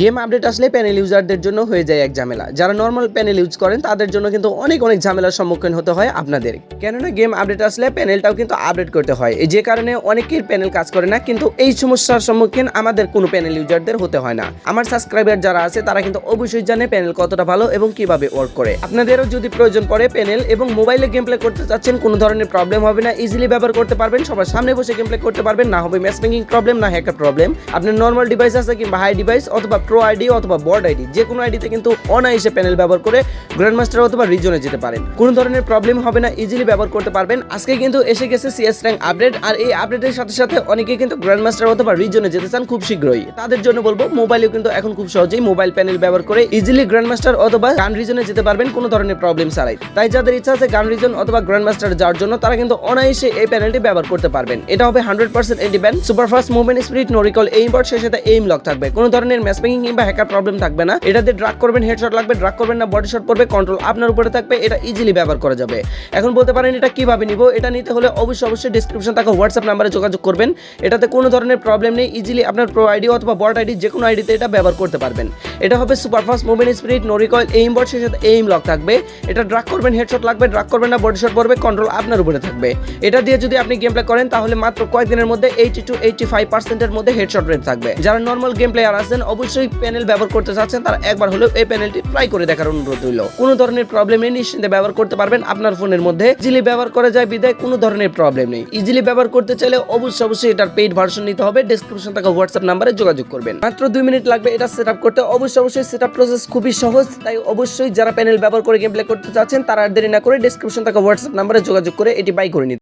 Game update আসলে panel ইউজারদের জন্য হয়ে যায় এক ঝামেলা। যারা নর্মাল প্যানেল ইউজ করেন, তাদের জন্য কিন্তু অনেক অনেক ঝামেলার সম্মুখীন হতে হয় আপনাদের। কেননা গেম আপডেট আসলে প্যানেলটাও কিন্তু আপডেট করতে হয়। যে কারণে অনেকের প্যানেল কাজ করে না, কিন্তু এই সমস্যার সম্মুখীন আমাদের কোনো প্যানেল ইউজারদের হতে হয় না। আমার সাবস্ক্রাইবার যারা আছে, তারা কিন্তু অবশ্যই জানে প্যানেল কতটা ভালো এবং কীভাবে ওয়ার্ক করে। আপনাদেরও যদি প্রয়োজন পড়ে প্যানেল এবং মোবাইলে গেম প্লে করতে চাচ্ছেন, কোনো ধরনের প্রবলেম হবে না ইজিলি ব্যবহার করতে পারবেন, সবার সামনে বসে গেম প্লে করতে পারবেন, না হবে ম্যাচ মেকিং প্রবলেম না হ্যাকার প্রবলেম আপনার নর্মাল ডিভাইস আছে কিংবা হাই ডিভাইস অথবা প্রো আইডি অথবা বোর্ড আইডি যে কোনো আইডিতে কিন্তু অনায়াসে প্যানেল ব্যবহার করে গ্র্যান্ড মাস্টার অথবা রিজনে যেতে পারেন। কোনো ধরনের প্রবলেম হবে না ইজিলি ব্যবহার করতে পারবেন। আজকে কিন্তু এসে গেছে সিএস র্যাঙ্ক আপডেট আর এই আপডেটের সাথে সাথে অনেকে কিন্তু গ্র্যান্ড মাস্টার অথবা রিজনে যেতে চান খুব শীঘ্রই। তাদের জন্য বলব মোবাইলেও কিন্তু এখন খুব সহজেই মোবাইল প্যানেল ব্যবহার করে ইজিলি গ্র্যান্ড মাস্টার অথবা গান রিজনে যেতে পারবেন, কোনো ধরনের প্রবলেম ছাড়াই। তাই যাদের ইচ্ছা আছে গান রিজন অথবা গ্র্যান্ড মাস্টার যাওয়ার জন্য, তারা কিন্তু অনায়াসে এই প্যানেলটি ব্যবহার করতে পারবেন। এটা হবে hundred percent এন্ডিব্যান্ড superfast movement spirit no recoil aim bot সেই সাথে এইম লক থাকবে। কোনো ধরনের ম্যাচ মেকিং কিংবা হ্যাকার প্রবলেম থাকবে না। এটাতে ড্রাগ করবেন হেডশট লাগবে ড্রাগ করবেন না বডি শট পড়বে কন্ট্রোল আপনার উপরে থাকবে, এটা ইজিলি ব্যবহার করা যাবে। এখন বলতে পারেন এটা কীভাবে নিব, এটা নিতে হলে অবশ্যই অবশ্যই ডিসক্রিপশন থাকা হোয়াটসঅ্যাপ নাম্বারে যোগাযোগ করবেন। এটাতে কোনো ধরনের প্রবলেম নেই ইজিলি আপনার প্রো আইডি অথবা বট আইডি যে কোনো আইডিতে এটা ব্যবহার করতে পারবেন। এটা হবে superfast movement spirit no recoil aim bot সাথে এইম লক থাকবে। এটা ড্রাগ করবেন হেডশট লাগবে ড্রাগ করবেন না বডি শট পড়বে কন্ট্রোল আপনার উপরে থাকবে। এটা দিয়ে যদি আপনি গেম প্লে করেন, তাহলে মাত্র কয়েকদিনের মধ্যে এইটি টু এইটি ফাইভ পার্সেন্টের মধ্যে হেডশট রেট থাকবে। যারা নর্মাল গেম প্লেয়ার আছেন, অবশ্যই প্যানেল ব্যবহার করতে চাচ্ছেন, তারা একবার হলেও এই প্যানেলটি ট্রাই করে দেখার অনুরোধ রইল। কোনো ধরনের প্রবলেম নেই নিশ্চিন্তে ব্যবহার করতে পারবেন আপনার ফোনের মধ্যে। ইজিলি ব্যবহার করা যায় বিদায়, কোনো ধরনের প্রবলেম নেই। ইজিলি ব্যবহার করতে চাইলে অবশ্যই অবশ্যই এটার পেইড ভার্সন নিতে হবে। ডেসক্রিপশন থাকা হোয়াটসঅ্যাপ নাম্বারে যোগাযোগ করবেন। মাত্র দুই মিনিট লাগবে এটা সেট করতে। অবশ্যই অবশ্যই সেট প্রসেস খুবই সহজ, তাই অবশ্যই যারা প্যানেল ব্যবহার করে গেম প্লে করতে চাচ্ছেন, তারা আর দেরি না করে ডেসক্রিপশন থাকা হোয়াটসঅ্যাপ নাম্বারে যোগাযোগ করে এটি বাই করে নিতে